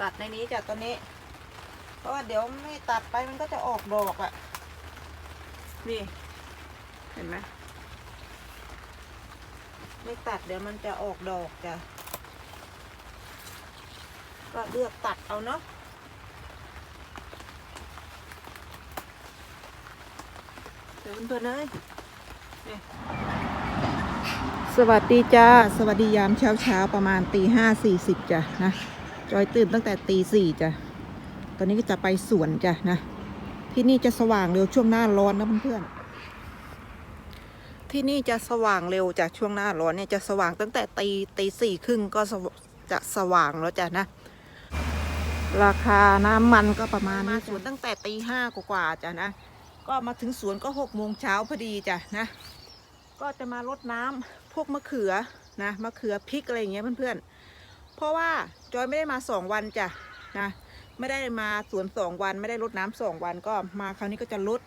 ตัดในนี้จ้ะตัวนี้ เพราะว่าเดี๋ยวไม่ตัดไปมันก็จะออกดอกอะ่ะ นี่ เห็นไหมไม่ตัดเดี๋ยวมันจะออกดอกจ้ะ ก็เลือกตัดเอาเนาะเดี๋ยวเพื่อนๆเลยสวัสดีจ้า สวัสดียามเช้าเช้าๆประมาณตีห้าสี่สิบจ้ะนะ จอยตื่นตั้งแต่ตีสี่จ้ะ ตอนนี้ก็จะไปสวนจ้ะนะ ที่นี่จะสว่างเร็วช่วงหน้าร้อนนะเพื่อนๆ ที่นี่จะสว่างเร็วจากช่วงหน้าร้อนเนี่ยจะสว่างตั้งแต่ตีตีสี่ครึ่งก็จะสว่างแล้วจ้ะนะ ราคาน้ำมันก็ประมาณนี้สวนตั้งแต่ตีห้ากว่าจ้ะนะ ก็มาถึงสวนก็หกโมงเช้าพอดีจ้ะนะ ก็จะมารดน้ำพวกมะเขือนะมะเขือพริกอะไรอย่างเงี้ยเพื่อนๆ เพราะว่าจอยไม่ได้มาสองวันจ้ะนะไม่ได้มาสวนสองวัน ไม่ได้รดน้ำสองวันก็มาคราวนี้ก็จะลด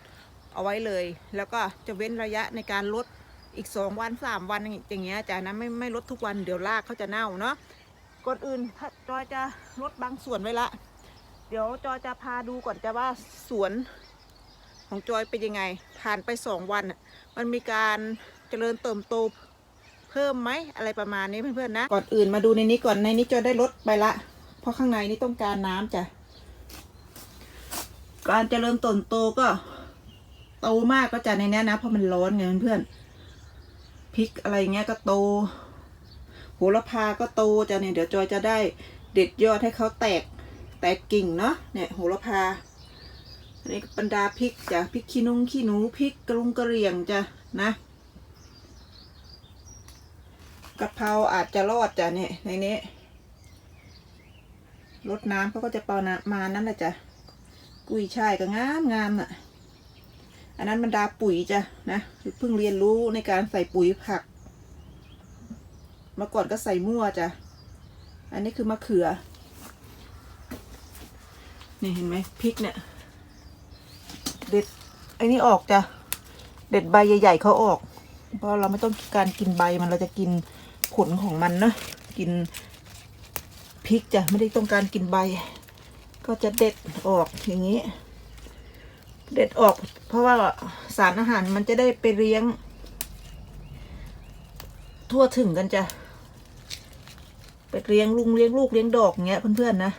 เอาไว้เลย แล้วก็จะเว้นระยะในการลดอีกสองวันสามวันอย่างเงี้ยจ้ะนะไม่ไม่ลดทุกวันเดี๋ยวรากเขาจะเน่าเนาะก่อนอื่นถ้าจอยจะลดบางส่วนไว้ละ เดี๋ยวจอยจะพาดูก่อนจะว่าสวนของจอยเป็นยังไง ผ่านไปสองวัน มันมีการเจริญเติบโต เพิ่มไหมอะไรประมาณนี้เพื่อนๆนะ ก่อนอื่นมาดูในนี้ก่อนในนี้จอยได้ลดไปละ เพราะข้างในนี่ต้องการน้ำจ้ะการเจริญเติบโตก็โตมากก็จะในนี้นะเพราะมันร้อนไงเพื่อนๆพริกอะไรเงี้ยก็โตโหระพาก็โตจะเนี่ยเดี๋ยวจอยจะได้เด็ดยอดให้เขาแตกแตกกิ่งเนาะเนี่ยโหระพาอันนี้บรรดาพริกจ้ะพริกขี้นุ้งขี้หนูพริกกระลุงกระเรียงจ้ะนะ กะเพราอาจจะรอดจ้ะเนี่ยในนี้รดน้ำเขาก็จะเปานะมานั่นแหละจ้ะกุยช่ายก็งามงามน่ะ อันนั้นบรรดาปุ๋ยจ้ะนะเพิ่งเรียนรู้ในการใส่ปุ๋ยผัก เมื่อก่อนก็ใส่มั่วจ้ะอันนี้คือมะเขือ นี่เห็นไหมพริกเนี่ย เด็ดไอ้นี่ออกจ้ะ เด็ดใบใหญ่ ๆเขาออก เพราะเราไม่ต้องการกินใบมันเราจะกิน ลของมันนะกินพริกจ้ะไม่ได้ต้องการกินใบ ก็จะเด็ดออกอย่างนี้ เด็ดออก เพราะว่าสารอาหารมันจะได้ไปเลี้ยง ทั่วถึงกันจ้ะไปเลี้ยงลุงเลี้ยงลูกเลี้ยงดอกอย่างเงี้ยเพื่อนๆนะ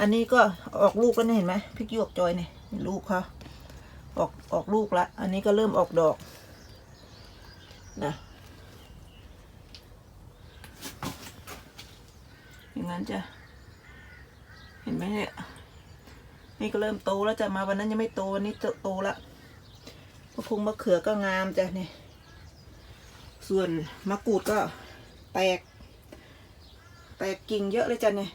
อันนี้ก็ออกลูกแล้วเนี่ยเห็นไหมพริกหยวกจอยเนี่ยลูกเขาออกออกลูกละ อันนี้ก็เริ่มออกดอกนะอย่าง นั้นจ้ะเห็นไหมเนี่ยนี่ก็เริ่มโตแล้วจ้ะมาวันนั้นยังไม่โตวันนี้จะโตละมะพงมะเขือก็งามจ้ะเนี่ยส่วนมะกรูดก็แตก แตกกิ่งเยอะเลยจ้ะเนี่ย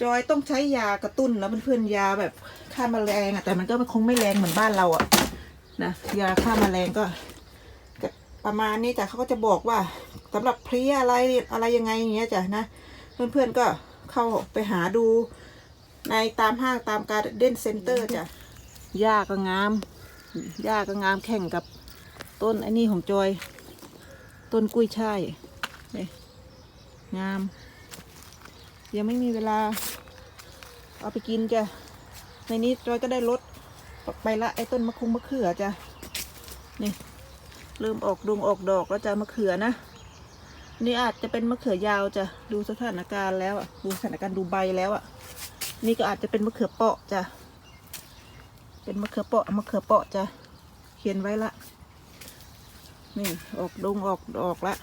จอยต้องใช้ยากระตุ้นนะเพื่อนๆยาแบบฆ่าแมลงอะแต่มันก็คงไม่แรงเหมือนบ้านเราอะนะยาฆ่าแมลงก็ ประมาณนี้จ้ะเขาก็จะบอกว่า สำหรับเพลี้ยอะไรอะไรยังไงอย่างเงี้ยจ้ะนะ เพื่อนๆก็เข้าไปหาดูในตามห้างตามการเด้นเซ็นเตอร์จ้ะหญ้าก็งามหญ้าก็งามแข่งกับต้นไอ้นี่ของจอย ต้นกุ้ยช่ายนี่งาม ยังไม่มีเวลา เอาไปกินจ้ะ ในนี้จอยก็ได้ลดไปละไอ้ต้นมะคุงมะเขือจ้ะ นี่ เริ่มออกดวงออกดอกแล้วจ้ะมะเขือนะ นี่อาจจะเป็นมะเขือยาวจะดูสถานการณ์แล้วอะดูสถานการณ์ดูใบแล้วอะ นี่ก็อาจจะเป็นมะเขือเปาะจ้ะเป็นมะเขือเปาะมะเขือเปาะจ้ะเขียนไว้ละ นี่ออกดงออกดอกละ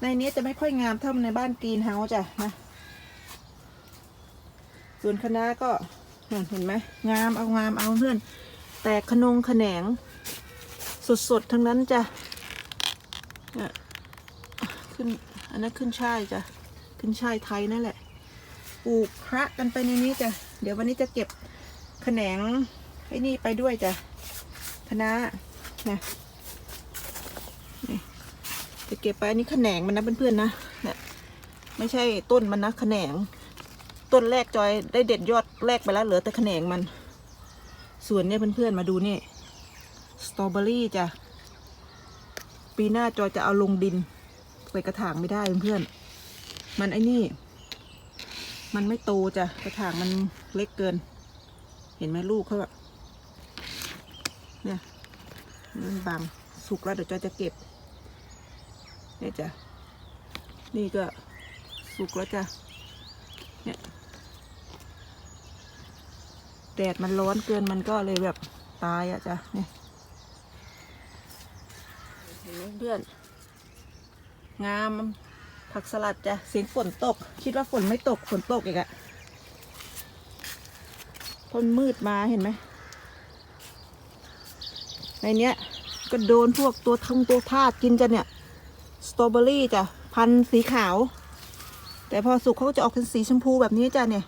ในนี้จะไม่ค่อยงามเท่าในบ้านกรีนเฮาส์จ้ะนะส่วนคณะก็นั่นเห็นไหมงามเอางามเอาเพื่อน แตกขนงขแขนงสดๆทั้งนั้นจ้ะเนี่ย ขึ้นอันนั้นขึ้นช่ายจ้ะขึ้นช่ายไทยนั่นแหละปลูกพระกันไปในนี้จ้ะเดี๋ยววันนี้จะเก็บแขนงไอ้นี่ไปด้วยจ้ะคณะนะจะเก็บไปอันนี้แขนงมันนะเพื่อนๆนะเนี่ยไม่ใช่ต้นมันนะแขนง ต้นแรกจอยได้เด็ดยอดแรกไปแล้วเหลือแต่แขนงมันส่วนเนี่ยเพื่อนๆมาดูนี่สตรอเบอรี่จ้ะปีหน้าจอยจะเอาลงดิน ใส่กระถางไม่ได้เพื่อน มันไอ้นี่ มันไม่โตจ้ะกระถางมันเล็กเกิน เห็นไหมลูกเขาอะเนี่ยมันบังสุกแล้วเดี๋ยวจอยจะเก็บเนี่ยจ้ะนี่ก็สุกแล้วจ้ะเนี่ยแดดมันร้อนเกินมันก็เลยแบบตายอะจ้ะเนี่ยเห็นไหมเพื่อน งาม ผักสลัดจ้ะเสียงฝนตก คิดว่าฝนไม่ตกฝนตกอีกอะพนมืดมาเห็นไหมในเนี้ยก็โดนพวกตัวทงตัวทาสกินจ้ะเนี่ยสตรอเบอรี่จ้ะพันธุ์สีขาว แต่พอสุกเขาก็จะออกเป็นสีชมพูแบบนี้จ้ะเนี่ย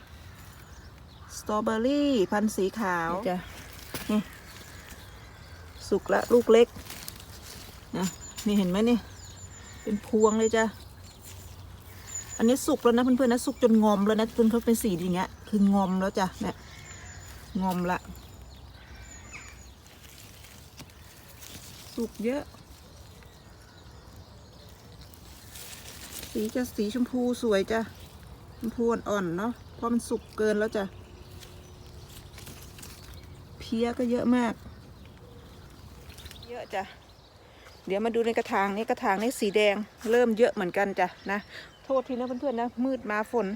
สตรอเบอรี่พันธุ์สีขาวจ้ะนี่สุกละลูกเล็กนะนี่เห็นไหมนี่ เป็นพวงเลยจ้ะ อันนี้สุกแล้วนะเพื่อนๆนะสุกจนงอมแล้วนะจนเขาเป็นสีอย่างเงี้ย คืองอมแล้วจ้ะเนี่ยงอมละสุกเยอะ สีจะสีชมพูสวยจ้ะชมพูอ่อนๆเนาะเพราะมันสุกเกินแล้วจ้ะเพี้ยก็เยอะมาก เยอะจ้ะ เดี๋ยวมาดูในกระถางนี้กระถางนี้สีแดงเริ่มเยอะเหมือนกันจ้ะนะ โทษทีนะเพื่อนๆนะ มืดมาฝน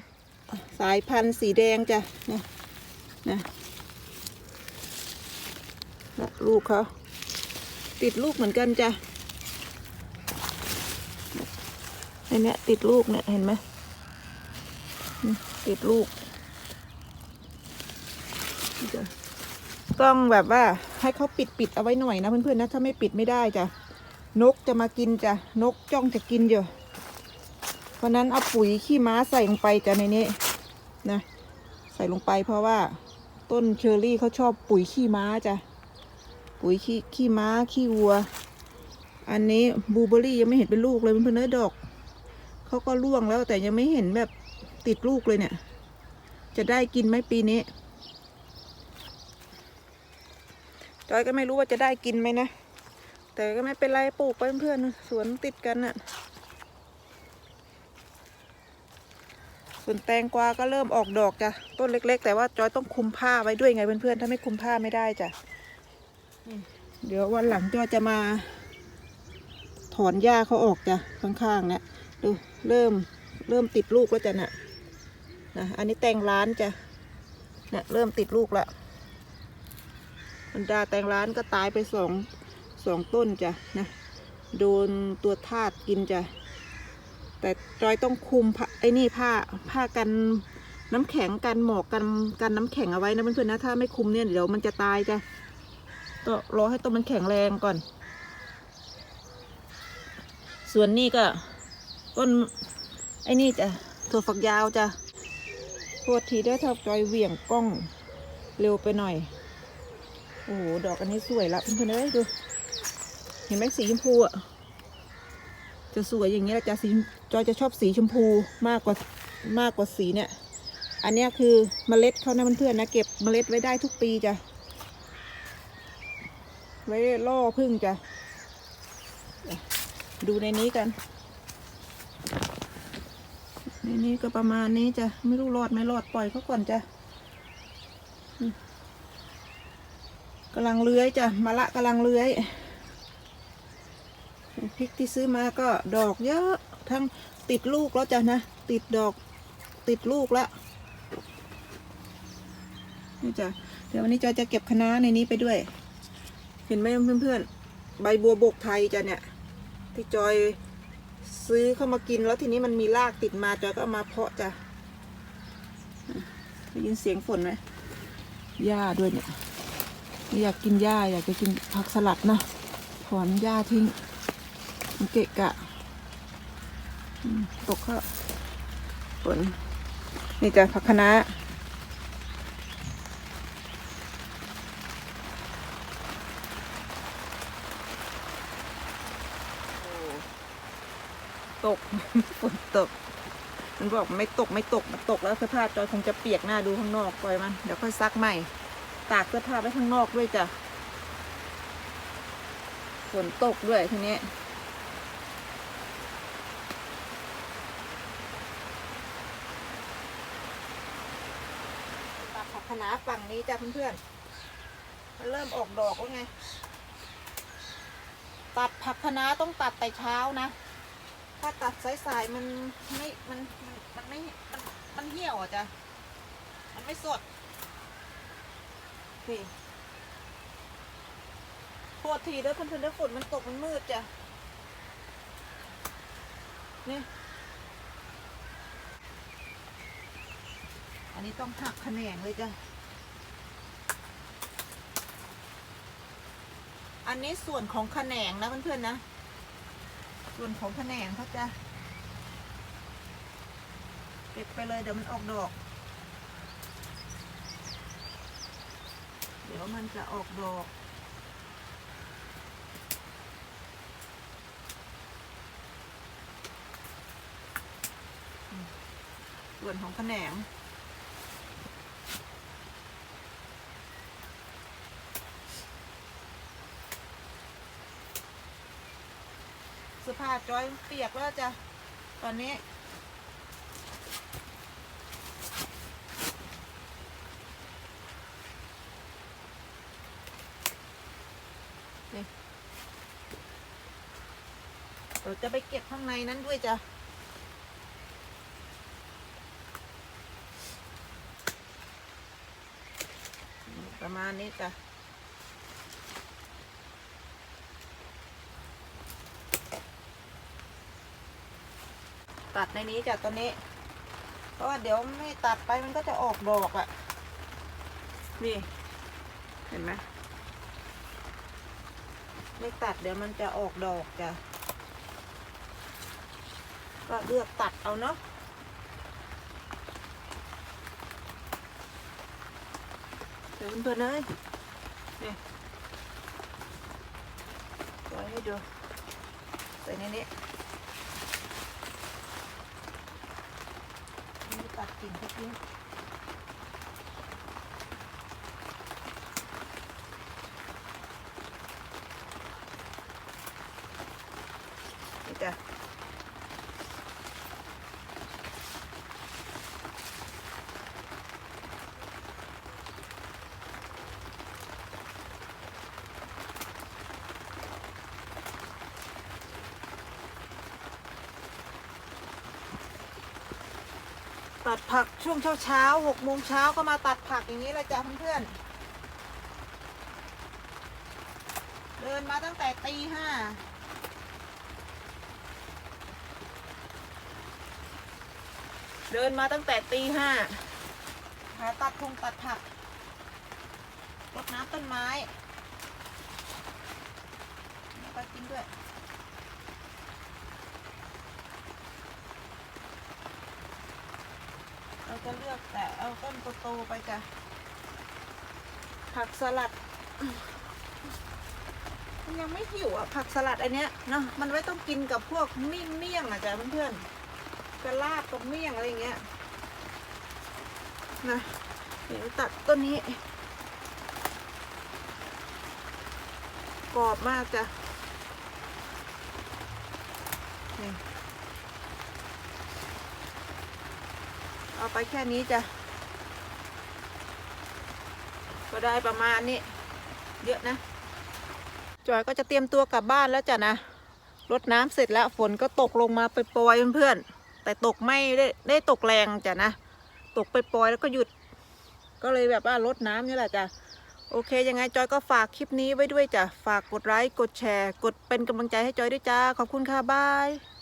สายพันธุ์สีแดงจ้ะนี่นะนะลูกเขาติดลูกเหมือนกันจ้ะในเนี้ยติดลูกเนี่ยเห็นไหมติดลูกต้องแบบว่าให้เขาปิดปิดเอาไว้หน่อยนะเพื่อนๆนะถ้าไม่ปิดไม่ได้จ้ะ นกจะมากินจ้ะนกจ้องจะกินอยู่เพราะนั้นเอาปุ๋ยขี้ม้าใส่ลงไปจ้ะในนี้นะใส่ลงไปเพราะว่าต้นเชอร์รี่เขาชอบปุ๋ยขี้ม้าจ้ะปุ๋ยขี้ขี้ม้าขี้วัว อันนี้บลูเบอรี่ยังไม่เห็นเป็นลูกเลยเพื่อนเนื้อดอกเขาก็ร่วงแล้วแต่ยังไม่เห็นแบบติดลูกเลยเนี่ย จะได้กินไหมปีนี้จอยก็ไม่รู้ว่าจะได้กินไหมนะ แต่ก็ไม่เป็นไรปลูกไปเพื่อนๆสวนติดกันน่ะ ส่วนแตงกวาก็เริ่มออกดอกจ้ะต้นเล็ก ๆ แต่ว่าจอยต้องคุมผ้าไว้ด้วยไงเพื่อนๆถ้าไม่คุมผ้าไม่ได้จ้ะเดี๋ยววันหลังจอยจะมา ถอนหญ้าเขาออกจ้ะข้างๆเนี่ยดูเริ่มเริ่มติดลูกแล้วจ้ะน่ะนะอันนี้แตงร้านจ้ะเนี่ยเริ่มติดลูกละบรรดาแตงร้านก็ตายไปสอง สองต้นจ้ะนะโดนตัวทาสกินจ้ะแต่จอยต้องคุมผ้าไอ้นี่ผ้าผ้ากันน้ำแข็งกันหมอกกันกันน้ำแข็งเอาไว้นะเพื่อนๆนะถ้าไม่คุมเนี่ยเดี๋ยวมันจะตายจ้ะก็รอให้ต้นมันแข็งแรงก่อน ส่วนนี้ก็ต้นไอ้นี่จ้ะถั่วฝักยาวจ้ะโทษทีได้อถ้าจอยเหวี่ยงกล้องเร็วไปหน่อย โอ้โหดอกอันนี้สวยละเพื่อนๆเอ้ยดู เห็นไหมสีชมพูอะ จะสวยอย่างนี้แหละจะสีจอยจะชอบสีชมพูมากกว่ามากกว่าสีเนี่ย อันนี้คือเมล็ดเขานะเพื่อนๆนะเก็บเมล็ดไว้ได้ทุกปีจ้ะ ไว้ล่อพึ่งจ้ะ ดูในนี้กัน ในนี้ก็ประมาณนี้จ้ะ ไม่รู้รอดไม่รอดปล่อยเขาก่อนจ้ะกำลังเลื้อยจ้ะมะละกำลังเลื้อย พริกที่ซื้อมาก็ดอกเยอะทั้งติดลูกแล้วจ้ะนะ ติดดอกติดลูกแล้วนี่จ้ะเดี๋ยววันนี้จอยจะเก็บคะน้าในนี้ไปด้วย เห็นไหมเพื่อนๆ ใบบัวบกไทยจ้ะเนี่ย ที่จอยซื้อเข้ามากินแล้วทีนี้มันมีรากติดมาจอยก็เอามาเพาะจ้ะได้ยินเสียงฝนไหมหญ้าด้วยเนี่ยอยากกินหญ้าอยากจะกินผักสลัดนะถอนหญ้าทิ้ง เกะกะตกก็ฝนนี่จะผักคะน้าตกฝนตก มันบอกไม่ตกไม่ตกมันตกแล้วเสื้อผ้าจอยคงจะเปียกหน้าดูข้างนอกปล่อยมัน เดี๋ยวค่อยซักใหม่ ตากเสื้อผ้าไว้ข้างนอกด้วยจ้ะฝนตกด้วยทีนี้ ฝ คะน้าฝั่งนี้จ้ะเพื่อนๆมันเริ่มออกดอกแล้วไง ตัดผักคะน้าต้องตัดแต่เช้านะ ถ้าตัดสายๆมันไม่ มัน มันไม่ มันมันเหี่ยวอะจ้ะ มันไม่สดนี่โทษทีเด้อเพื่อนๆเด้อฝนมันตกมันมืดจ้ะ นี่อันนี้ต้องหักแขนงเลยจ้ะ อันนี้ส่วนของแขนงนะเพื่อนๆนะ ส่วนของแขนงเขาจะเก็บไปเลยเดี๋ยวมันออกดอก เดี๋ยวมันจะออกดอกส่วนของแขนง สื้อผ้าจอยเปียกแล้วจ้ะตอนนี้ นี่เราจะไปเก็บข้างในนั้นด้วยจ้ะประมาณนี้จ้ะ ตัดในนี้จ้ะตอนนี้ เพราะว่าเดี๋ยวไม่ตัดไปมันก็จะออกดอกอะ่ะ นี่ เห็นไหมไม่ตัดเดี๋ยวมันจะออกดอกจ้ะก็เลือกตัดเอาเนาะเดี๋ยวเพื่อนๆเลยนี่ไว้ให้ดูใส่ในนี้ นี่ตัดกิ่งทุกนี้นี่จ้ะ ตัดผักช่วงเช้าเช้าหกโมงเช้าก็มาตัดผักอย่างนี้เลยจ้ะเพื่อนๆเดินมาตั้งแต่ตีห้าเดินมาตั้งแต่ตีห้าหาตัดพงตัดผักรดน้ำต้นไม้แล้วก็กินด้วย เราจะเลือกแต่เอาต้นโตๆไปจ้ะผักสลัด มันยังไม่หิวอะ ผักสลัดอันเนี้ยเนาะมันไว้ต้องกินกับพวกมิ่งเมี่ยงอะจ้ะเพื่อนๆกระลาบกับเมี่ยงอะไรอย่างเงี้ยนะเดี๋ยวตัดต้นนี้กรอบมากจ้ะนี่ เอาไปแค่นี้จ้ะ ก็ได้ประมาณนี้ เยอะนะ จอยก็จะเตรียมตัวกลับบ้านแล้วจ้ะนะ รดน้ำเสร็จแล้วฝนก็ตกลงมาไปปล่อยเพื่อนๆ แต่ตกไม่ได้ได้ตกแรงจ้ะนะ ตกไปปล่อยแล้วก็หยุด ก็เลยแบบว่ารดน้ำนี่แหละจ้ะโอเค ยังไงจอยก็ฝากคลิปนี้ไว้ด้วยจ้ะ ฝากกดไลค์ กดแชร์ กดเป็นกำลังใจให้จอยด้วยจ้า ขอบคุณค่ะ บาย